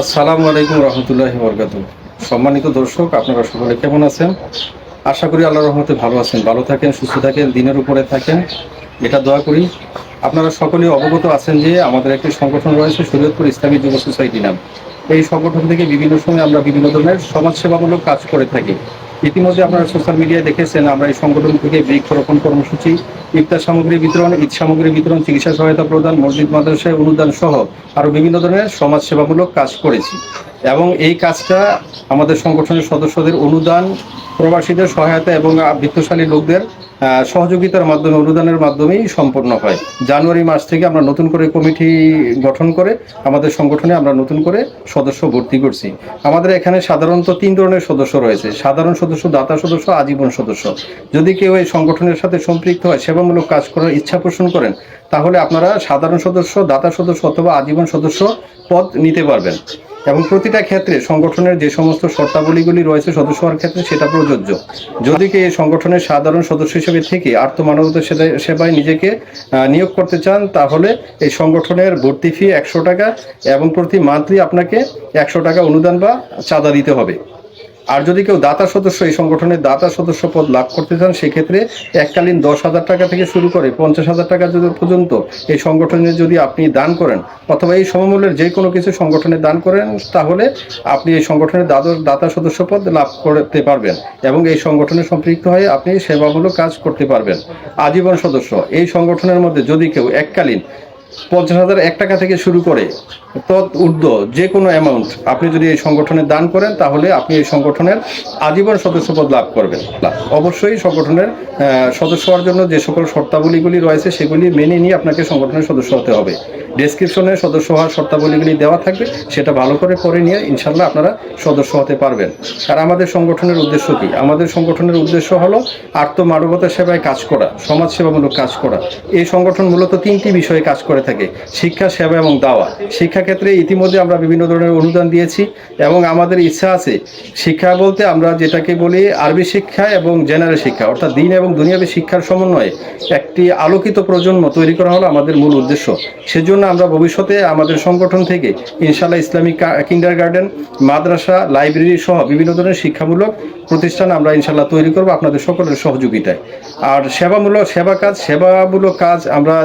আসসালামু আলাইকুম রহমতুল্লাহি বরকাত সম্মানিত দর্শক, আপনারা সকলে কেমন আছেন? আশা করি আল্লাহ রহমতে ভালো আছেন, ভালো থাকেন, সুস্থ থাকেন, দিনের উপরে থাকেন। এটা দোয়া করি, আপনারা সকলে অবগত আছেন যে আমাদের একটি সংগঠন রয়েছে শরীয়তপুর ইসলামী যুব সোসাইটি নাম। এই সংগঠন থেকে বিভিন্ন সময় আমরা বিভিন্ন ধরনের সমাজসেবামূলক কাজ করে থাকি। ইতিমধ্যে আপনারা সোশ্যাল মিডিয়ায় দেখেছেন, আমরা এই সংগঠন থেকে বৃক্ষরোপণ কর্মসূচি, ইফতার সামগ্রী বিতরণ, ঈদ সামগ্রী বিতরণ, চিকিৎসা সহায়তা প্রদান, মসজিদ, মাদ্রাসায় অনুদান সহ আরও বিভিন্ন ধরনের সমাজসেবামূলক কাজ করেছি। এবং এই কাজটা আমাদের সংগঠনের সদস্যদের অনুদান, প্রবাসীদের সহায়তা এবং বৃত্তশালী লোকদের সহযোগিতার মাধ্যমে, অনুদানের মাধ্যমেই সম্পন্ন হয়। জানুয়ারি মাস থেকে আমরা নতুন করে কমিটি গঠন করে আমাদের সংগঠনে আমরা নতুন করে সদস্য ভর্তি করছি। আমাদের এখানে সাধারণত তিন ধরনের সদস্য রয়েছে। সাধারণ সদস্য, দাতা সদস্য, আজীবন সদস্য। যদি কেউ এই সংগঠনের সাথে সম্পৃক্ত হয়, সেবামূলক কাজ করার ইচ্ছা পোষণ করেন, তাহলে আপনারা সাধারণ সদস্য, দাতা সদস্য অথবা আজীবন সদস্য পদ নিতে পারবেন। এবং প্রতিটা ক্ষেত্রে সংগঠনের যে সমস্ত শর্তাবলীগুলি রয়েছে সদস্য হওয়ার ক্ষেত্রে সেটা প্রযোজ্য। যদি কে এই সংগঠনের সাধারণ সদস্য হিসেবে থেকে আর্থ মানবতা সেবা- সেবায় নিজেকে নিয়োগ করতে চান, তাহলে এই সংগঠনের ভর্তি ফি একশো টাকা এবং প্রতি মান্থলি আপনাকে একশো টাকা অনুদান বা চাঁদা দিতে হবে। আর যদি কেউ দাতা সদস্য এই সংগঠনের দাতা সদস্য পদ লাভ করতে চান, সেক্ষেত্রে এককালীন দশ হাজার টাকা থেকে শুরু করে পঞ্চাশ হাজার টাকা পর্যন্ত এই সংগঠনে যদি আপনি দান করেন অথবা এই সমমূল্যের যে কোনো কিছু সংগঠনে দান করেন, তাহলে আপনি এই সংগঠনের দাদর দাতা সদস্য পদ লাভ করতে পারবেন এবং এই সংগঠনে সম্পৃক্ত হয়ে আপনি সেবামূলক কাজ করতে পারবেন। আজীবন সদস্য, এই সংগঠনের মধ্যে যদি কেউ এককালীন পঞ্চাশ হাজার এক টাকা থেকে শুরু করে ঊর্ধ্ব যে কোনো অ্যামাউন্ট আপনি যদি এই সংগঠনে দান করেন, তাহলে আপনি এই সংগঠনের আজীবন সদস্যপদ লাভ করবেন। অবশ্যই সংগঠনের সদস্য হওয়ার জন্য যে সকল শর্তাবলীগুলি রয়েছে, সেগুলি মেনে নিয়ে আপনাকে সংগঠনের সদস্য হতে হবে। ডেসক্রিপশনে সদস্য হওয়ার শর্তাবলীগুলি দেওয়া থাকবে, সেটা ভালো করে পড়ে নিয়ে ইনশাল্লাহ আপনারা সদস্য হতে পারবেন। আর আমাদের সংগঠনের উদ্দেশ্য কি? আমাদের সংগঠনের উদ্দেশ্য হলো আর্থ মানবতা সেবায় কাজ করা সমাজ সেবামূলক কাজ করা। এই সংগঠন মূলত তিনটি বিষয়ে কাজ করে থাকে, শিক্ষা, সেবা এবং দাওয়া। শিক্ষা ক্ষেত্রে ইতিমধ্যে আমরা বিভিন্ন ধরনের অনুদান দিয়েছি এবং আমাদের ইচ্ছা আছে শিক্ষা বলতে আমরা যেটাকে বলি আরবি শিক্ষা এবং জেনারেল শিক্ষা, অর্থাৎ দিন এবং দুনিয়াবী শিক্ষার সমন্বয়ে একটি আলোকিত প্রজন্ম তৈরি করা হলো আমাদের মূল উদ্দেশ্য। সেজন্য আমরা ভবিষ্যতে আমাদের সংগঠন থেকে ইনশাল্লাহ ইসলামিক কিন্ডার গার্ডেন মাদ্রাসা, লাইব্রেরি সহ বিভিন্ন ধরনের শিক্ষামূলক প্রতিষ্ঠান আমরা ইনশাল্লাহ তৈরি করব আপনাদের সকলের সহযোগিতায়। আর সেবামূলক সেবা কাজ, সেবামূলক কাজ আমরা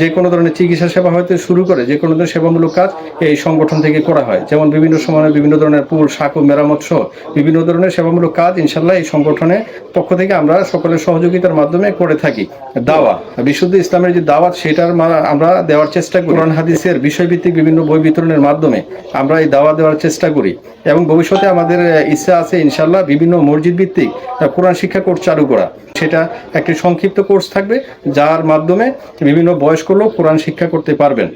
যে কোনো ধরনের চিকিৎসা সেবা হইতে শুরু করে যে কোনো ধরনের সেবামূলক কাজ এই সংগঠন থেকে করা হয়। যেমন বিভিন্ন সময় বিভিন্ন ধরনের পুল সাঁকো মেরামত সহ বিভিন্ন ধরনের সেবামূলক কাজ ইনশাল্লাহ এই সংগঠনের পক্ষ থেকে আমরা সকলের সহযোগিতার মাধ্যমে করে থাকি। দাওয়া, বিশুদ্ধ ইসলামের যে দাওয়াত, সেটার আমরা দেওয়ার চেষ্টা করি। কোরআন, হাদিসের বিষয়ভিত্তিক বিভিন্ন বই বিতরণের মাধ্যমে আমরা এই দাওয়া দেওয়ার চেষ্টা করি এবং ভবিষ্যতে আমাদের ইচ্ছা আছে ইনশাল্লাহ বিভিন্ন মসজিদ ভিত্তিক কোরআন শিক্ষা কোর্স চালু করা। সেটা একটি সংক্ষিপ্ত কোর্স থাকবে, যার মাধ্যমে বিভিন্ন বয়স্ক লোক কোরআন শিক্ষা করতে পারবেন।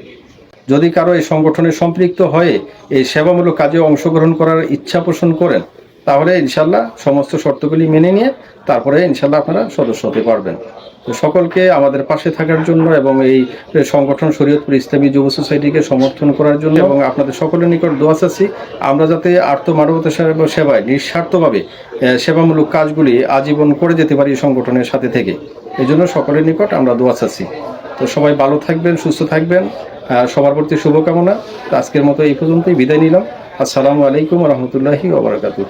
যদি কারও এই সংগঠনে সম্পৃক্ত হয়ে এই সেবামূলক কাজে অংশগ্রহণ করার ইচ্ছা পোষণ করেন, তাহলে ইনশাল্লাহ সমস্ত শর্তগুলি মেনে নিয়ে তারপরে ইনশাল্লাহ আপনারা সদস্য হতে পারবেন। তো সকলকে আমাদের পাশে থাকার জন্য এবং এই সংগঠন শরীয়তপুর ইসলামী যুব সোসাইটিকে সমর্থন করার জন্য এবং আপনাদের সকলের নিকট দোয়া চাচ্ছি, আমরা যাতে আর্থ মানবতা সেবা- সেবায় নিঃস্বার্থভাবে সেবামূলক কাজগুলি আজীবন করে যেতে পারি সংগঠনের সাথে থেকে। এই জন্য সকলের নিকট আমরা দোয়া চাচ্ছি। তো সবাই ভালো থাকবেন, সুস্থ থাকবেন সবার প্রতি শুভকামনা। আজকের মতো এই পর্যন্তই বিদায় নিলাম। আসসালামু আলাইকুম রহমতুল্লাহি ওবরাকাতুহ